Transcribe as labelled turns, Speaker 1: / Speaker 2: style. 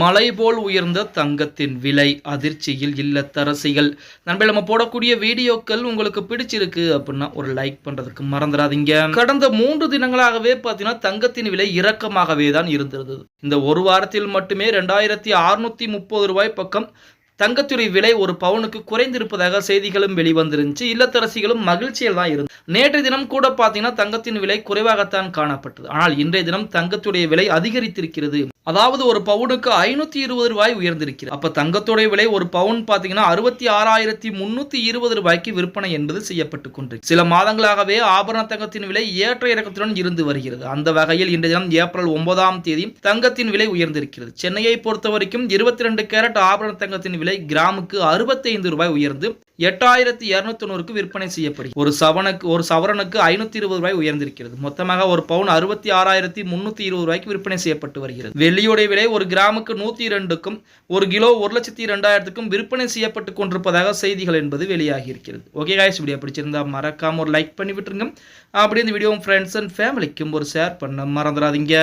Speaker 1: மலை போல் உயர்ந்த தங்கத்தின் விலை அதிர்ச்சியில் இல்லத்தரசிகள். நண்பர்கள் நம்ம போடக்கூடிய வீடியோக்கள் உங்களுக்கு பிடிச்சிருக்கு அப்படின்னா ஒரு லைக் பண்றதுக்கு மறந்துடாதீங்க. கடந்த மூன்று தினங்களாகவே பார்த்தீங்கன்னா தங்கத்தின் விலை இறக்கமாகவே தான் இருந்திருந்தது இந்த ஒரு வாரத்தில் மட்டுமே ரெண்டாயிரத்தி அறுநூத்தி முப்பது ரூபாய் பக்கம் தங்கத்துடைய விலை ஒரு பவுனுக்கு குறைந்திருப்பதாக செய்திகளும் வெளிவந்திருந்துச்சு. இல்லத்தரசிகளும் மகிழ்ச்சியில் தான் இருந்து நேற்றைய தினம் கூட பார்த்தீங்கன்னா தங்கத்தின் விலை குறைவாகத்தான் காணப்பட்டது. ஆனால் இன்றைய தினம் தங்கத்துடைய விலை அதிகரித்திருக்கிறது. அதாவது ஒரு பவுனுக்கு ஐநூத்தி இருபது ரூபாய் உயர்ந்திருக்கிறது. அப்ப தங்கத்துடைய விலை ஒரு பவுன் பாத்தீங்கன்னா அறுபத்தி ஆறாயிரத்தி முன்னூத்தி இருபது ரூபாய்க்கு விற்பனை என்பது செய்யப்பட்டு கொண்டு சில மாதங்களாகவே ஆபரண தங்கத்தின் விலை ஏற்ற இறக்கத்துடன் இருந்து வருகிறது. அந்த வகையில் இன்றைய தினம் ஏப்ரல் ஒன்பதாம் தேதி தங்கத்தின் விலை உயர்ந்திருக்கிறது. சென்னையை பொறுத்த வரைக்கும் இருபத்தி ரெண்டு கேரட் ஆபரண தங்கத்தின் விலை கிராமுக்கு அறுபத்தைந்து ரூபாய் உயர்ந்து எட்டாயிரத்தி இரநூத்தொண்ணூறுக்கு விற்பனை செய்யப்படுகிறது. ஒரு சவனுக்கு ஒரு சவரனுக்கு ஐநூத்தி இருபது ரூபாய் உயர்ந்திருக்கிறது. மொத்தமாக ஒரு பவுன் அறுபத்தி ஆறாயிரத்தி முன்னூத்தி இருபது ரூபாய்க்கு விற்பனை செய்யப்பட்டு வருகிறது. வெள்ளியுடைய விலை ஒரு கிராமுக்கு நூற்றி இரண்டுக்கும் ஒரு கிலோ ஒரு லட்சத்தி இரண்டாயிரத்துக்கும் விற்பனை செய்யப்பட்டு கொண்டிருப்பதாக செய்திகள் என்பது வெளியாகி இருக்கிறது ஓகே காய்ஸ் வீடியோ பிடிச்சிருந்தா மறக்காம ஒரு லைக் பண்ணி விட்டுருங்க. அப்படி இந்த வீடியோ ஃப்ரெண்ட்ஸ் அண்ட் ஃபேமிலிக்கும் ஒரு ஷேர் பண்ண மறந்துடாதீங்க.